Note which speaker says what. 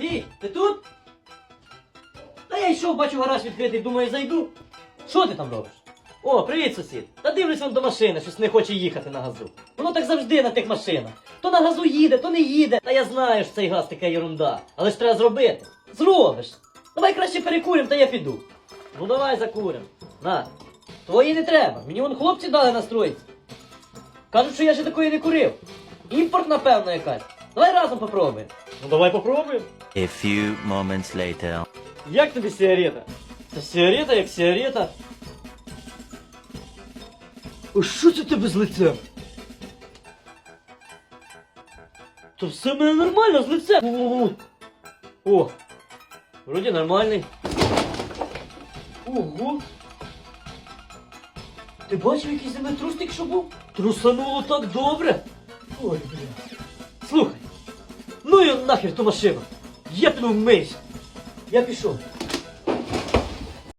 Speaker 1: Ві, ти тут? Та я йшов, бачу гараж відкритий, думаю, зайду. Що ти там робиш? О, привіт, сусід. Та дивлюсь вон до машини, щось не хоче їхати на газу. Воно так завжди на тих машинах. То на газу їде, то не їде. Та я знаю, що цей газ така ерунда. Але ж треба зробити. Зробиш. Давай краще перекурим, та я піду. Ну давай закурим. На. Твої не треба. Мені вон хлопці дали настроїться. Кажуть, що я ще такої не курив. Імпорт, напевно, якась. Давай разом попробуємо. Ну давай попробуємо.
Speaker 2: A few moments later.
Speaker 1: Як тобі сигарета? Та сигарета як сигарета. О, що це в тебе з лицем? То все в мене нормально з лицем. О, О, вроді нормальний. Ого. Ти бачив, який землетрус що був? Трусануло так добре. Ой, бля. Слухай, нахер ту машину. Є ти не вмиєш! Я пішов.